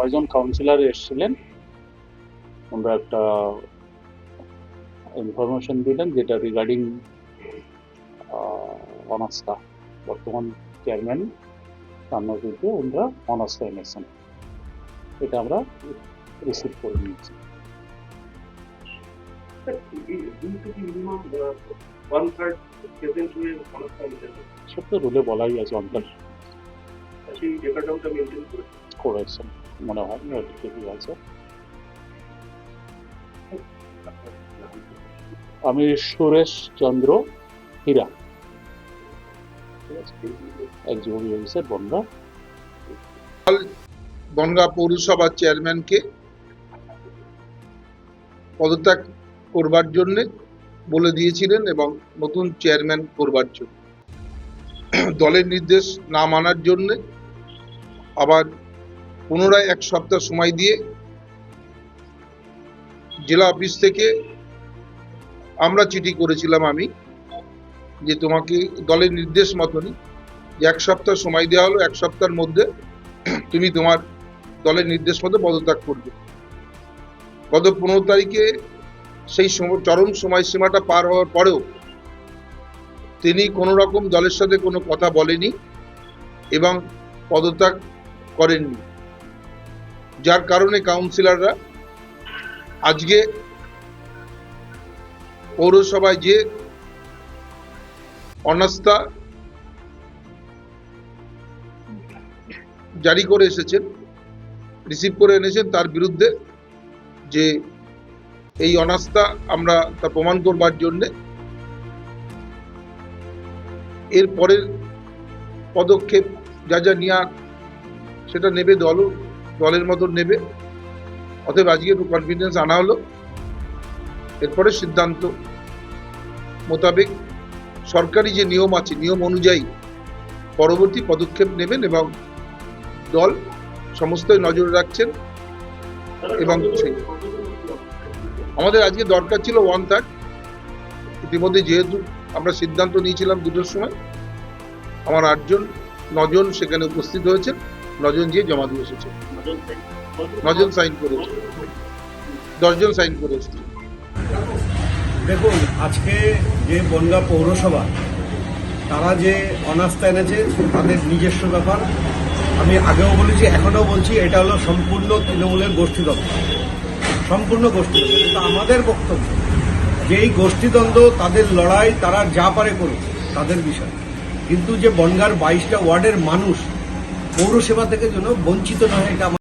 ছয়জন কাউন্সিলর এসেছিলেন। আমরা একটা ইনফরমেশন দিলেন যেটা রিগার্ডিং অনাস্থা। বর্তমান চেয়ারম্যান রান্নার বিরুদ্ধে ওনারা অনাস্থা এনেছেন। এটা আমরা রিসিভ করে নিয়েছি। তো রুলে বলাই আছে অন্তর সেই রেকর্ডটা মেনটেন করে করেছেন মনে হয় ঠিকই আছে। আমি সুরেশ চন্দ্র হীরা। একজন অফিসার বনগা। বনগাঁ পৌরসভার চেয়ারম্যানকে পদত্যাগ করবার জন্য বলে দিয়েছিলেন এবং নতুন চেয়ারম্যান করবার জন্য। দলের নির্দেশ না মানার জন্য আবার পুনরায় এক সপ্তাহ সময় দিয়ে জেলা অফিস থেকে আমরা চিঠি করেছিলাম আমি যে তোমাকে দলের নির্দেশ মতনই যে এক সপ্তাহ সময় দেওয়া হলো, এক সপ্তাহের মধ্যে তুমি তোমার দলের নির্দেশ মতো পদত্যাগ করবে। গত পনেরো তারিখে সেই চরম সময়সীমাটা পার হওয়ার পরেও তিনি কোনো রকম দলের সাথে কোনো কথা বলেনি এবং পদত্যাগ করেননি। যার কারণে কাউন্সিলররা আজকে পৌরসভায় যে অনাস্থা জারি করে এসেছেন, রিসিভ করে এনেছেন, তার বিরুদ্ধে যে এই অনাস্থা আমরা তা প্রমাণ করবার জন্যে এর পরের পদক্ষেপ যা যা নেওয়া সেটা নেবে দল, দলের মতন নেবে। অতএব আজকে একটু কনফিডেন্স আনা হলো। এরপরে সিদ্ধান্ত মোতাবেক সরকারি যে নিয়ম আছে, নিয়ম অনুযায়ী পরবর্তী পদক্ষেপ নেবেন এবং দল সমস্তই নজর রাখছেন এবং সেই আমাদের আজকে দরকার ছিল ওয়ান থার্ড ইতিমধ্যে যেহেতু আমরা সিদ্ধান্ত নিয়েছিলাম দুটোর সময়, আমার আটজন, নজন সেখানে উপস্থিত হয়েছে নজন গিয়ে জমা দিয়ে এসেছে। নজন সাইন করেছে দশজন সাইন করে এসেছে। দেখুন, আজকে যে বনগা পৌরসভা, তারা যে অনাস্থা এনেছে তাদের নিজস্ব ব্যাপার। আমি আগেও বলেছি এখনও বলছি, এটা হলো সম্পূর্ণ তৃণমূলের গোষ্ঠীদ্বন্দ্ব সম্পূর্ণ গোষ্ঠীদ্বন্দ্ব কিন্তু আমাদের বক্তব্য যে এই গোষ্ঠীদ্বন্দ্ব তাদের লড়াই তারা যা পারে করুক, তাদের বিষয়। কিন্তু যে বনগার বাইশটা ওয়ার্ডের মানুষ পৌরসেবা থেকে যেন বঞ্চিত নয় এটা আমার